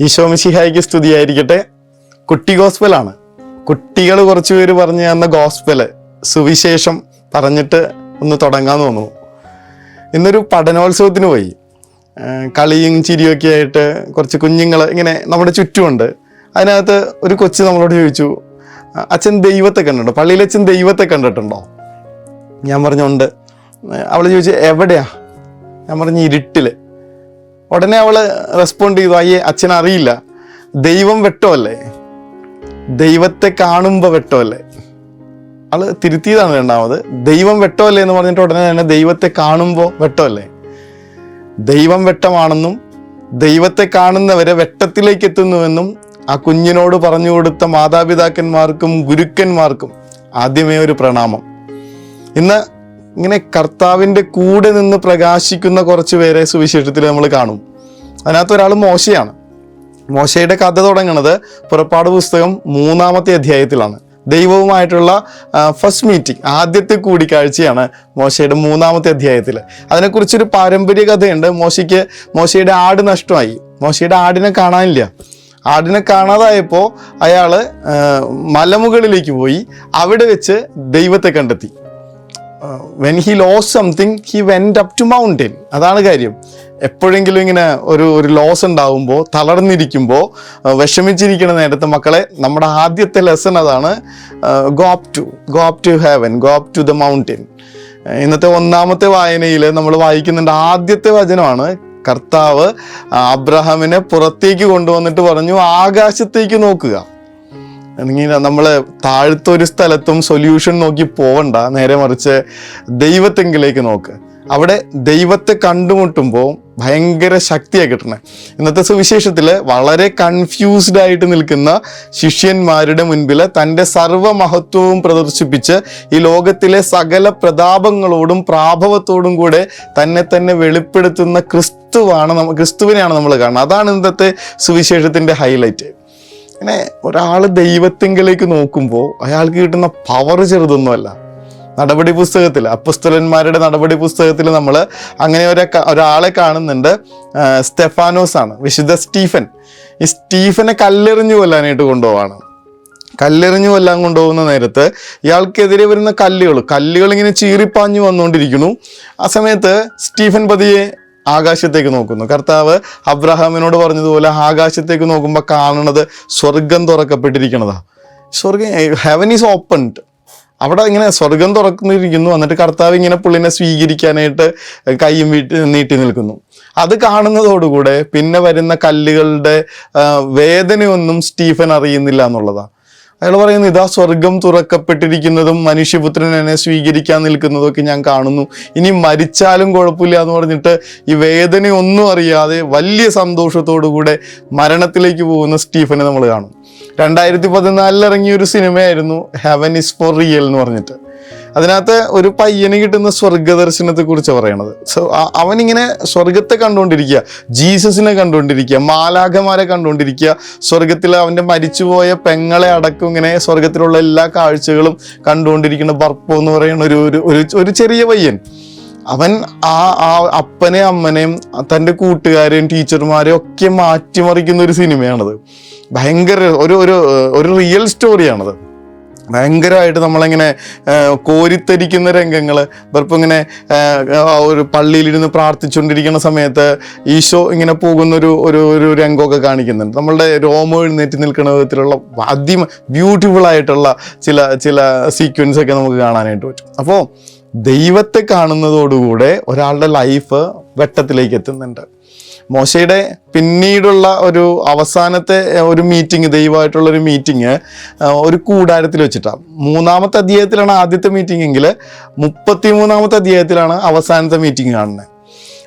ഈശോമിശിഹായിക്ക് സ്തുതിയായിരിക്കട്ടെ. കുട്ടി ഗോസ്പലാണ്. കുട്ടികൾ കുറച്ച് പേര് പറഞ്ഞു തന്ന ഗോസ്പൽ സുവിശേഷം പറഞ്ഞിട്ട് ഒന്ന് തുടങ്ങാൻ തോന്നുന്നു. ഇന്നൊരു പഠനോത്സവത്തിന് പോയി. കളിയും ചിരിയൊക്കെ ആയിട്ട് കുറച്ച് കുഞ്ഞുങ്ങൾ ഇങ്ങനെ നമ്മുടെ ചുറ്റുമുണ്ട്. അതിനകത്ത് ഒരു കൊച്ചു നമ്മളോട് ചോദിച്ചു അച്ഛൻ ദൈവത്തെ കണ്ടിട്ടുണ്ടോ? പള്ളിയിൽ അച്ഛൻ ദൈവത്തെ കണ്ടിട്ടുണ്ടോ? ഞാൻ പറഞ്ഞുണ്ട് അവൾ ചോദിച്ചു എവിടെയാ? ഞാൻ പറഞ്ഞു ഇരുട്ടിൽ. ഉടനെ അവൾ റെസ്പോണ്ട് ചെയ്തു അയ്യേ അച്ഛൻ അറിയില്ല. ദൈവം വെട്ടമല്ലേ? ദൈവത്തെ കാണുമ്പോൾ വെട്ടമല്ലേ? ആൾ തിരുത്തിയതാണ് രണ്ടാമത്. ദൈവം വെട്ടമല്ലേ? എന്ന് പറഞ്ഞിട്ട് ഉടനെ തന്നെ ദൈവത്തെ കാണുമ്പോൾ വെട്ടമല്ലേ? ദൈവം വെട്ടമാണെന്നും ദൈവത്തെ കാണുന്നവരെ വെട്ടത്തിലേക്ക് എത്തുന്നുവെന്നും ആ കുഞ്ഞിനോട് പറഞ്ഞു കൊടുത്ത മാതാപിതാക്കന്മാർക്കും ഗുരുക്കന്മാർക്കും ആദ്യമേ ഒരു പ്രണാമം. ഇന്ന് ഇങ്ങനെ കർത്താവിന്റെ കൂടെ നിന്ന് പ്രകാശിക്കുന്ന കുറച്ച് പേരെ സുവിശേഷത്തിൽ നമ്മൾ കാണും. അതിനകത്ത് ഒരാൾ മോശയാണ്. മോശയുടെ കഥ തുടങ്ങുന്നത് പുറപ്പാട് പുസ്തകം മൂന്നാമത്തെ അധ്യായത്തിലാണ്. ദൈവവുമായിട്ടുള്ള ഫസ്റ്റ് മീറ്റിംഗ് ആദ്യത്തെ കൂടിക്കാഴ്ചയാണ് മോശയുടെ മൂന്നാമത്തെ അധ്യായത്തിൽ അതിനെക്കുറിച്ചൊരു പാരമ്പര്യ കഥയുണ്ട്. മോശയ്ക്ക് മോശയുടെ ആട് നഷ്ടമായി. മോശയുടെ ആടിനെ കാണാനില്ല. ആടിനെ കാണാതായപ്പോൾ അയാൾ മലമുകളിലേക്ക് പോയി അവിടെ വെച്ച് ദൈവത്തെ കണ്ടെത്തി. When he loss something he went up to mountain അതാണ് കാര്യം. എപ്പോഴെങ്കിലും ഇങ്ങനെ ഒരു ഒരു ലോസ് ഉണ്ടാവുമ്പോൾ തളർന്നിരിക്കുമ്പോൾ വിഷമിച്ചിരിക്കുന്ന നേരത്തെ മക്കളെ നമ്മുടെ ആദ്യത്തെ ലെസൺ അതാണ് go up to go up to heaven go up to the mountain ഇന്നത്തെ ഒന്നാമത്തെ വായനയിൽ നമ്മൾ വായിക്കുന്നുണ്ട് ആദ്യത്തെ വചനമാണ് കർത്താവ് അബ്രഹാമിനെ പുറത്തേക്ക് കൊണ്ടുവന്നിട്ട് പറഞ്ഞു ആകാശത്തേക്ക് നോക്കുക. ഇങ്ങനെ നമ്മൾ താഴത്തെ ഒരു സ്ഥലത്തും സൊല്യൂഷൻ നോക്കി പോവണ്ട. നേരെ മറിച്ച് ദൈവത്തെങ്കിലേക്ക് നോക്ക്. അവിടെ ദൈവത്തെ കണ്ടുമുട്ടുമ്പോൾ ഭയങ്കര ശക്തിയാണ് കിട്ടണേ ഇന്നത്തെ സുവിശേഷത്തിൽ വളരെ കൺഫ്യൂസ്ഡ് ആയിട്ട് നിൽക്കുന്ന ശിഷ്യന്മാരുടെ മുൻപിൽ തന്റെ സർവമഹത്വവും പ്രദർശിപ്പിച്ച് ഈ ലോകത്തിലെ സകല പ്രതാപങ്ങളോടും പ്രാഭവത്തോടും കൂടെ തന്നെ തന്നെ വെളിപ്പെടുത്തുന്ന ക്രിസ്തുവാണ് ക്രിസ്തുവിനെയാണ് നമ്മൾ കാണുന്നത് അതാണ് ഇന്നത്തെ സുവിശേഷത്തിന്റെ ഹൈലൈറ്റ് ഇങ്ങനെ ഒരാൾ ദൈവത്തിങ്കിലേക്ക് നോക്കുമ്പോൾ അയാൾക്ക് കിട്ടുന്ന പവർ ചെറുതൊന്നുമല്ല. നടപടി പുസ്തകത്തിൽ അപ്പുസ്തലന്മാരുടെ നടപടി പുസ്തകത്തിൽ നമ്മൾ അങ്ങനെ ഒരു ഒരാളെ കാണുന്നുണ്ട് സ്റ്റെഫാനോസ് ആണ് വിശുദ്ധ സ്റ്റീഫൻ. ഈ സ്റ്റീഫനെ കല്ലെറിഞ്ഞു കൊല്ലാനായിട്ട് കൊണ്ടുപോവാണ്. കല്ലെറിഞ്ഞു കൊല്ലാൻ കൊണ്ടുപോകുന്ന നേരത്ത് ഇയാൾക്കെതിരെ വരുന്ന കല്ലുകൾ കല്ലുകൾ ഇങ്ങനെ ചീറിപ്പാഞ്ഞു വന്നുകൊണ്ടിരിക്കുന്നു. ആ സമയത്ത് സ്റ്റീഫൻ പതിയെ ആകാശത്തേക്ക് നോക്കുന്നു. കർത്താവ് അബ്രഹാമിനോട് പറഞ്ഞതുപോലെ ആകാശത്തേക്ക് നോക്കുമ്പോൾ കാണുന്നത് സ്വർഗം തുറക്കപ്പെട്ടിരിക്കണതാ. സ്വർഗം ഹെവൻ ഈസ് ഓപ്പൺഡ് അവിടെ ഇങ്ങനെ സ്വർഗം തുറന്നിരിക്കുന്നു. എന്നിട്ട് കർത്താവ് ഇങ്ങനെ പുള്ളിനെ സ്വീകരിക്കാനായിട്ട് കൈയും വീട്ടി നീട്ടി നിൽക്കുന്നു. അത് കാണുന്നതോടുകൂടെ പിന്നെ വരുന്ന കല്ലുകളുടെ വേദനയൊന്നും സ്റ്റീഫൻ അറിയുന്നില്ല എന്നുള്ളതാണ് അയാൾ പറയുന്നു ഇതാ സ്വർഗം തുറക്കപ്പെട്ടിരിക്കുന്നതും മനുഷ്യപുത്രൻ എന്നെ സ്വീകരിക്കാൻ നിൽക്കുന്നതും ഒക്കെ ഞാൻ കാണുന്നു. ഇനി മരിച്ചാലും കുഴപ്പമില്ല എന്ന് പറഞ്ഞിട്ട് ഈ വേദനയൊന്നും അറിയാതെ വലിയ സന്തോഷത്തോടു കൂടെ മരണത്തിലേക്ക് പോകുന്ന സ്റ്റീഫനെ നമ്മൾ കാണും. രണ്ടായിരത്തി പതിനാലിൽ ഇറങ്ങിയ ഒരു സിനിമയായിരുന്നു ഹെവൻ ഇസ് ഫോർ റിയൽ എന്ന് പറഞ്ഞിട്ട്. അതിനകത്ത് ഒരു പയ്യന് കിട്ടുന്ന സ്വർഗദർശനത്തെ കുറിച്ച് പറയണത്. സോ അവനിങ്ങനെ സ്വർഗത്തെ കണ്ടുകൊണ്ടിരിക്കുക ജീസസിനെ കണ്ടുകൊണ്ടിരിക്കുക മാലാഖമാരെ കണ്ടുകൊണ്ടിരിക്കുക സ്വർഗത്തിൽ അവന്റെ മരിച്ചുപോയ പെങ്ങളെ അടക്കം ഇങ്ങനെ സ്വർഗത്തിലുള്ള എല്ലാ കാഴ്ചകളും കണ്ടുകൊണ്ടിരിക്കുന്ന ബർപ്പോ എന്ന് പറയുന്ന ഒരു ഒരു- ചെറിയ പയ്യൻ. അവൻ ആ ആ അപ്പനെയും അമ്മനെയും തന്റെ കൂട്ടുകാരെയും ടീച്ചർമാരെയും ഒക്കെ മാറ്റിമറിക്കുന്ന ഒരു സിനിമയാണത്. ഭയങ്കര ഒരു ഒരു റിയൽ സ്റ്റോറിയാണത് ഭയങ്കരമായിട്ട് നമ്മളിങ്ങനെ കോരിത്തരിക്കുന്ന രംഗങ്ങൾ ഇപ്പം ഇങ്ങനെ ഒരു പള്ളിയിലിരുന്ന് പ്രാർത്ഥിച്ചുകൊണ്ടിരിക്കുന്ന സമയത്ത് ഈശോ ഇങ്ങനെ പോകുന്നൊരു ഒരു ഒരു രംഗമൊക്കെ കാണിക്കുന്നുണ്ട്. നമ്മളുടെ രോമം എഴുന്നേറ്റ് നിൽക്കുന്ന വിധത്തിലുള്ള അതി ബ്യൂട്ടിഫുൾ ആയിട്ടുള്ള ചില ചില സീക്വൻസ് ഒക്കെ നമുക്ക് കാണാനായിട്ട് പറ്റും. അപ്പോൾ ദൈവത്തെ കാണുന്നതോടുകൂടെ ഒരാളുടെ ലൈഫ് വെട്ടത്തിലേക്ക് എത്തുന്നുണ്ട്. മോശയുടെ പിന്നീടുള്ള ഒരു അവസാനത്തെ ഒരു മീറ്റിംഗ് ദൈവമായിട്ടുള്ള ഒരു മീറ്റിംഗ് ഒരു കൂടാരത്തിൽ വെച്ചിട്ടാണ് മൂന്നാമത്തെ അധ്യായത്തിലാണ് ആദ്യത്തെ മീറ്റിംഗ് എങ്കിൽ മുപ്പത്തി മൂന്നാമത്തെ അധ്യായത്തിലാണ് അവസാനത്തെ മീറ്റിംഗ് കാണുന്നത്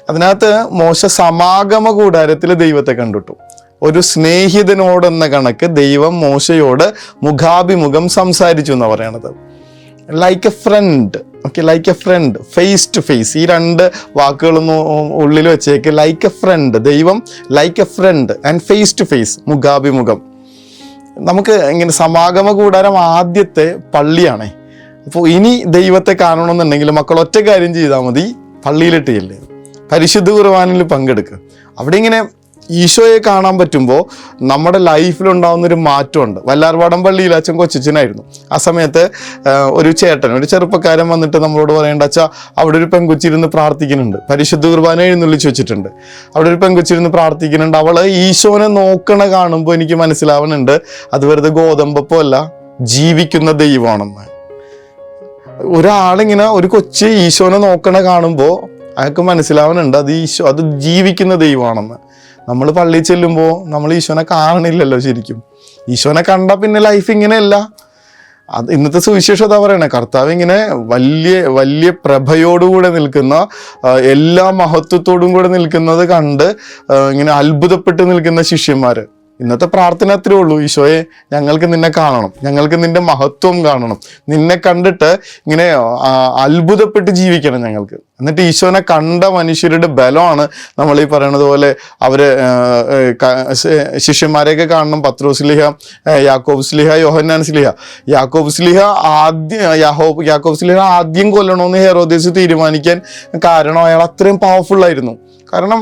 അതിനകത്ത് മോശ സമാഗമ കൂടാരത്തിൽ ദൈവത്തെ കണ്ടിട്ടു. ഒരു സ്നേഹിതനോടെന്ന കണക്ക് ദൈവം മോശയോട് മുഖാഭിമുഖം സംസാരിച്ചു എന്ന് പറയണത്. Like a friend okay like a friend face to face ഈ രണ്ട് വാക്കുകളൊന്ന് ഉള്ളിൽ വെച്ചേക്ക്. ലൈക്ക് എ ഫ്രണ്ട് ദൈവം like a friend and face to face മുഖാഭിമുഖം. നമുക്ക് ഇങ്ങനെ സമാഗമ കൂടാരം ആദ്യത്തെ പള്ളിയാണേ. അപ്പോൾ ഇനി ദൈവത്തെ കാണണമെന്നുണ്ടെങ്കിൽ മക്കൾ ഒറ്റ കാര്യം ചെയ്താൽ മതി. പള്ളിയിലിട്ട് ചെല്ലുക പരിശുദ്ധ കുർബാനയിൽ പങ്കെടുക്കുക അവിടെ ഇങ്ങനെ ഈശോയെ കാണാൻ പറ്റുമ്പോൾ നമ്മുടെ ലൈഫിലുണ്ടാകുന്നൊരു മാറ്റമുണ്ട്. വല്ലാർവാടം പള്ളിയിൽ അച്ഛൻ കൊച്ചച്ഛനായിരുന്നു ആ സമയത്ത് ഒരു ചേട്ടൻ ഒരു ചെറുപ്പക്കാരൻ വന്നിട്ട് നമ്മളോട് പറയേണ്ട അച്ഛാ അവിടെ ഒരു പെൺകുച്ചിരുന്ന് പ്രാർത്ഥിക്കുന്നുണ്ട്. പരിശുദ്ധ കുർബാന എഴുന്നള്ളിച്ച് വെച്ചിട്ടുണ്ട്. അവിടെ ഒരു പെൺകുച്ചിരുന്ന് പ്രാർത്ഥിക്കുന്നുണ്ട്. അവൾ ഈശോനെ നോക്കണ കാണുമ്പോൾ എനിക്ക് മനസ്സിലാവുന്നുണ്ട് അത് വെറുതെ ഗോതമ്പപ്പോ അല്ല ജീവിക്കുന്ന ദൈവമാണെന്ന്. ഒരാളിങ്ങനെ ഒരു കൊച്ചു ഈശോനെ നോക്കണ കാണുമ്പോൾ അയാൾക്ക് മനസ്സിലാവുന്നുണ്ട് അത് ഈശോ അത് ജീവിക്കുന്ന ദൈവമാണെന്ന്. നമ്മൾ പള്ളിയിൽ ചെല്ലുമ്പോൾ നമ്മൾ ഈശോനെ കാണണില്ലല്ലോ ശരിക്കും. ഈശോനെ കണ്ട പിന്നെ ലൈഫ് ഇങ്ങനെയല്ല. അത് ഇന്നത്തെ സുവിശേഷം എന്താ പറയണേ കർത്താവ് ഇങ്ങനെ വലിയ വലിയ പ്രഭയോടുകൂടെ നിൽക്കുന്ന എല്ലാ മഹത്വത്തോടും കൂടെ നിൽക്കുന്നത് കണ്ട് ഇങ്ങനെ അത്ഭുതപ്പെട്ട് നിൽക്കുന്ന ശിഷ്യന്മാര്. ഇന്നത്തെ പ്രാർത്ഥന അത്രേ ഉള്ളൂ. ഈശോയെ ഞങ്ങൾക്ക് നിന്നെ കാണണം. ഞങ്ങൾക്ക് നിന്റെ മഹത്വം കാണണം. നിന്നെ കണ്ടിട്ട് ഇങ്ങനെ അത്ഭുതപ്പെട്ട് ജീവിക്കണം ഞങ്ങൾക്ക്. എന്നിട്ട് ഈശോനെ കണ്ട മനുഷ്യരുടെ ബലമാണ് നമ്മൾ ഈ പറയണത് പോലെ അവർ ശിഷ്യന്മാരെയൊക്കെ കാണണം. പത്രോസ് സ്ലിഹ യാക്കോബ് സ്ലിഹ യോഹന്നാൻ സ്ലിഹ യാക്കോബ് സ്ലിഹ ആദ്യം യാഹോ യാക്കോബ് സ്ലിഹ ആദ്യം കൊല്ലണമെന്ന് ഹെറോദേസ് തീരുമാനിക്കാൻ കാരണം അയാൾ അത്രയും പവർഫുൾ ആയിരുന്നു. കാരണം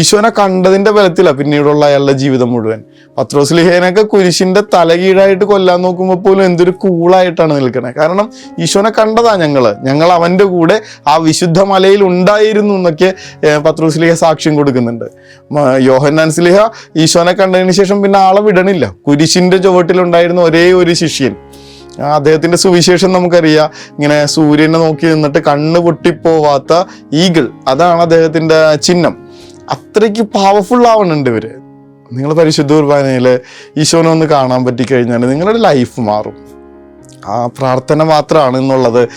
ഈശോനെ കണ്ടതിന്റെ ബലത്തില പിന്നീടുള്ള അയാളുടെ ജീവിതം മുഴുവൻ. പത്രോസ് ലിഹേനൊക്കെ കുരിശിന്റെ തലകീഴായിട്ട് കൊല്ലാൻ നോക്കുമ്പോൾ പോലും എന്തൊരു കൂളായിട്ടാണ് നിൽക്കണേ. കാരണം ഈശോനെ കണ്ടതാ ഞങ്ങൾ ഞങ്ങൾ അവന്റെ കൂടെ ആ വിശുദ്ധ മലയിൽ ഉണ്ടായിരുന്നു എന്നൊക്കെ പത്രോസ്ലിഹ പത്രോസ് ലിഹ സാക്ഷ്യം കൊടുക്കുന്നുണ്ട്. യോഹന്നാൻ സ്ലിഹ ഈശോനെ കണ്ടതിന് ശേഷം പിന്നെ ആളെ വിടണില്ല. കുരിശിന്റെ ചുവട്ടിലുണ്ടായിരുന്ന ഒരേ ഒരു ശിഷ്യൻ. അദ്ദേഹത്തിന്റെ സുവിശേഷം നമുക്കറിയാം. ഇങ്ങനെ സൂര്യനെ നോക്കി നിന്നിട്ട് കണ്ണ് പൊട്ടിപ്പോവാത്ത ഈഗിൾ അതാണ് അദ്ദേഹത്തിന്റെ ചിഹ്നം. അത്രയ്ക്ക് പവർഫുൾ ആവണുണ്ട് ഇവർ. നിങ്ങൾ പരിശുദ്ധ കുർബാനയിൽ ഈശോനെ ഒന്ന് കാണാൻ പറ്റിക്കഴിഞ്ഞാൽ നിങ്ങളുടെ ലൈഫ് മാറും. ആ പ്രാർത്ഥന മാത്രമാണ് എന്നുള്ളത്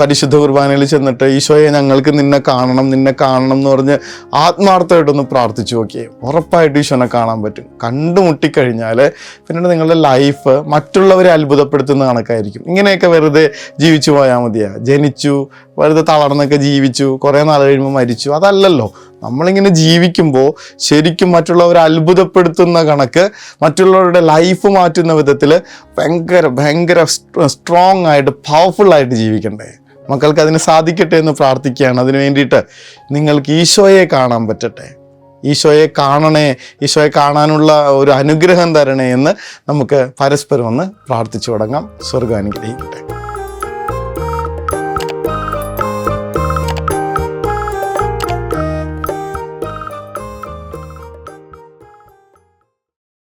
പരിശുദ്ധ കുർബാനയിൽ ചെന്നിട്ട് ഈശോയെ ഞങ്ങൾക്ക് നിന്നെ കാണണം നിന്നെ കാണണം എന്ന് പറഞ്ഞ് ആത്മാർത്ഥമായിട്ടൊന്ന് പ്രാർത്ഥിച്ചു നോക്കിയേ. ഉറപ്പായിട്ട് ഈശോനെ കാണാൻ പറ്റും. കണ്ടുമുട്ടിക്കഴിഞ്ഞാൽ പിന്നീട് നിങ്ങളുടെ ലൈഫ് മറ്റുള്ളവരെ അത്ഭുതപ്പെടുത്തുന്ന കണക്കായിരിക്കും. ഇങ്ങനെയൊക്കെ വെറുതെ ജീവിച്ചു പോയാൽ മതിയാ. ജനിച്ചു വെറുതെ തളർന്നൊക്കെ ജീവിച്ചു കുറേ നാൾ കഴിയുമ്പോൾ മരിച്ചു. അതല്ലല്ലോ. നമ്മളിങ്ങനെ ജീവിക്കുമ്പോൾ ശരിക്കും മറ്റുള്ളവരെ അത്ഭുതപ്പെടുത്തുന്ന കണക്ക് മറ്റുള്ളവരുടെ ലൈഫ് മാറ്റുന്ന വിധത്തിൽ ഭയങ്കര ഭയങ്കര സ്ട്രോങ് ആയിട്ട് പവർഫുൾ ആയിട്ട് ജീവിക്കണ്ടേ. മക്കൾക്ക് അതിന് സാധിക്കട്ടെ എന്ന് പ്രാർത്ഥിക്കുകയാണ്. അതിന് വേണ്ടിയിട്ട് നിങ്ങൾക്ക് ഈശോയെ കാണാൻ പറ്റട്ടെ. ഈശോയെ കാണണേ ഈശോയെ കാണാനുള്ള ഒരു അനുഗ്രഹം തരണേ എന്ന് നമുക്ക് പരസ്പരം ഒന്ന് പ്രാർത്ഥിച്ചു തുടങ്ങാം. സ്വർഗാനുഗ്രഹിക്കട്ടെ